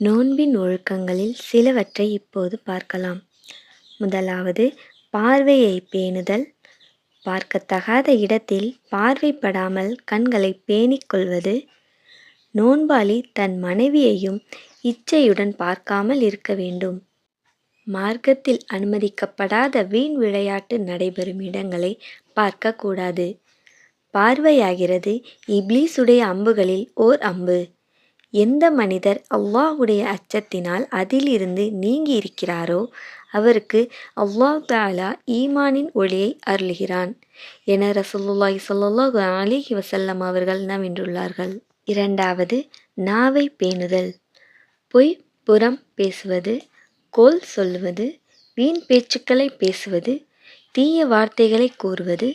நோன்பின் ஒழுக்கங்களில் சிலவற்றை இப்போது பார்க்கலாம். முதலாவது பார்வையை பேணுதல். பார்க்கத்தகாத இடத்தில் பார்வைப்படாமல் கண்களை பேணிக் கொள்வது. நோன்பாளி தன் மனைவியையும் இச்சையுடன் பார்க்காமல் இருக்க வேண்டும். மார்க்கத்தில் அனுமதிக்கப்படாத வீண் விளையாட்டு நடைபெறும் இடங்களை பார்க்கக்கூடாது. பார்வையாகிறது இப்லீசுடைய அம்புகளில் ஓர் அம்பு. எந்த மனிதர் அல்லாஹுடைய அச்சத்தினால் அதிலிருந்து நீங்கி இருக்கிறாரோ அவருக்கு அல்லாஹ் தாலா ஈமானின் ஒளியை அருளுகிறான். என ரசூலுல்லாஹி ஸல்லல்லாஹு அலிஹி வசல்லம் அவர்கள் நவின்றுள்ளார்கள் இரண்டாவது நாவை பேணுதல். பொய் புறம் பேசுவது கோல் சொல்லுவது வீண் பேச்சுக்களை பேசுவது தீய வார்த்தைகளை கூறுவது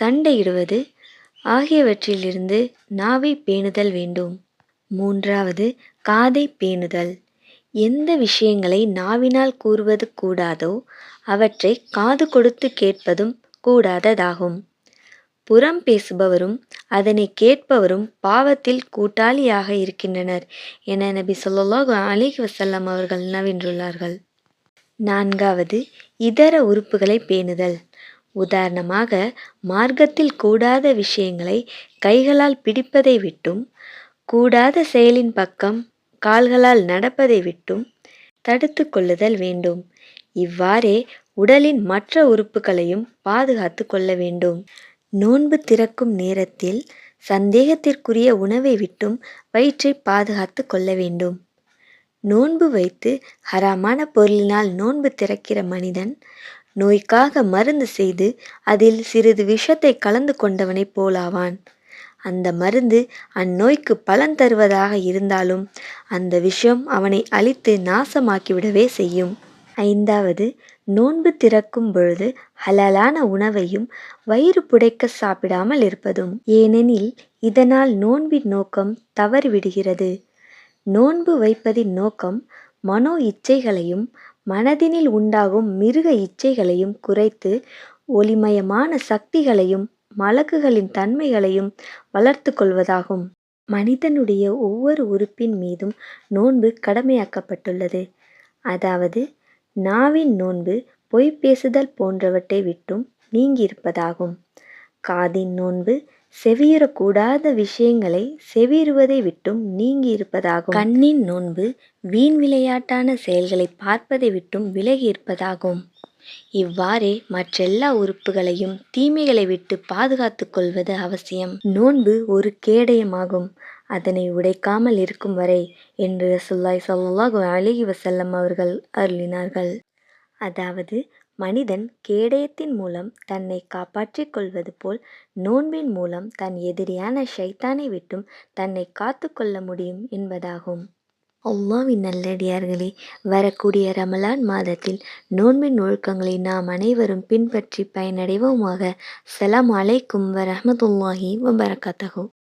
சண்டையிடுவது ஆகியவற்றிலிருந்து நாவை பேணுதல் வேண்டும். மூன்றாவது காதை பேணுதல். எந்த விஷயங்களை நாவினால் கூறுவது கூடாதோ அவற்றை காது கொடுத்து கேட்பதும் கூடாததாகும். புறம் பேசுபவரும் அதனை கேட்பவரும் பாவத்தில் கூட்டாளியாக இருக்கின்றனர் என நபி ஸல்லல்லாஹு அலைஹி வசல்லம் அவர்கள் நவின்றுள்ளார்கள் நான்காவது இதர உறுப்புகளை பேணுதல். உதாரணமாக மார்க்கத்தில் கூடாத விஷயங்களை கைகளால் பிடிப்பதை விட்டும் கூடாத செயலின் பக்கம் கால்களால் நடப்பதை விட்டும் தடுத்து கொள்ளுதல் வேண்டும். இவ்வாறே உடலின் மற்ற உறுப்புகளையும் பாதுகாத்து கொள்ள வேண்டும். நோன்பு திறக்கும் நேரத்தில் சந்தேகத்திற்குரிய உணவை விட்டும் வயிற்றை பாதுகாத்து கொள்ள வேண்டும். நோன்பு வைத்து ஹராமான பொருளினால் நோன்பு திறக்கிற மனிதன் நோய்க்காக மருந்து செய்து அதில் சிறிது விஷத்தை கலந்து கொண்டவனைப் போலாவான். அந்த மருந்து அந்நோய்க்கு பலன் தருவதாக இருந்தாலும் அந்த விஷம் அவனை அழித்து நாசமாக்கிவிடவே செய்யும். ஐந்தாவது நோன்பு திறக்கும் பொழுது ஹலாலான உணவையும் வயிறு புடைக்க சாப்பிடாமல் இருப்பதும். ஏனெனில் இதனால் நோன்பின் நோக்கம் தவறிவிடுகிறது. நோன்பு வைப்பதின் நோக்கம் மனோ இச்சைகளையும் மனதினில் உண்டாகும் மிருக இச்சைகளையும் குறைத்து ஒளிமயமான சக்திகளையும் மலக்குகளின் தன்மைகளையும் வளர்த்து கொள்வதாகும். மனிதனுடைய ஒவ்வொரு உறுப்பின் மீதும் நோன்பு கடமையாக்கப்பட்டுள்ளது. அதாவது நாவின் நோன்பு பொய் பேசுதல் போன்றவற்றை விட்டும் நீங்கியிருப்பதாகும். காதின் நோன்பு செவியுறக்கூடாத விஷயங்களை செவியுறுவதை விட்டும் நீங்கி இருப்பதாகும் கண்ணின் நோன்பு வீண் விளையாட்டான செயல்களை பார்ப்பதை விட்டும் விலகி இருப்பதாகும் இவ்வாறே மற்றெல்லா உறுப்புகளையும் தீமைகளை விட்டு பாதுகாத்து கொள்வது அவசியம். நோன்பு ஒரு கேடயமாகும். அதனை உடைக்காமல் இருக்கும் வரை என்று ரசுல்லாய் சல்லாஹு அலைஹி வசல்லம் அவர்கள் அருளினார்கள். அதாவது மனிதன் கேடயத்தின் மூலம் தன்னை காப்பாற்றிக் கொள்வது போல் நோன்பின் மூலம் தன் எதிரியான ஷைத்தானை விட்டும் தன்னை காத்து கொள்ள முடியும் என்பதாகும். அல்லாவின் நல்லடியார்களே வரக்கூடிய ரமலான் மாதத்தில் நோன்பின் ஒழுக்கங்களை நாம் அனைவரும் பின்பற்றி பயனடைவோமாக. செலாம் அலைக்கும் வரமத்துல்லாஹி வபரகாத்தஹு.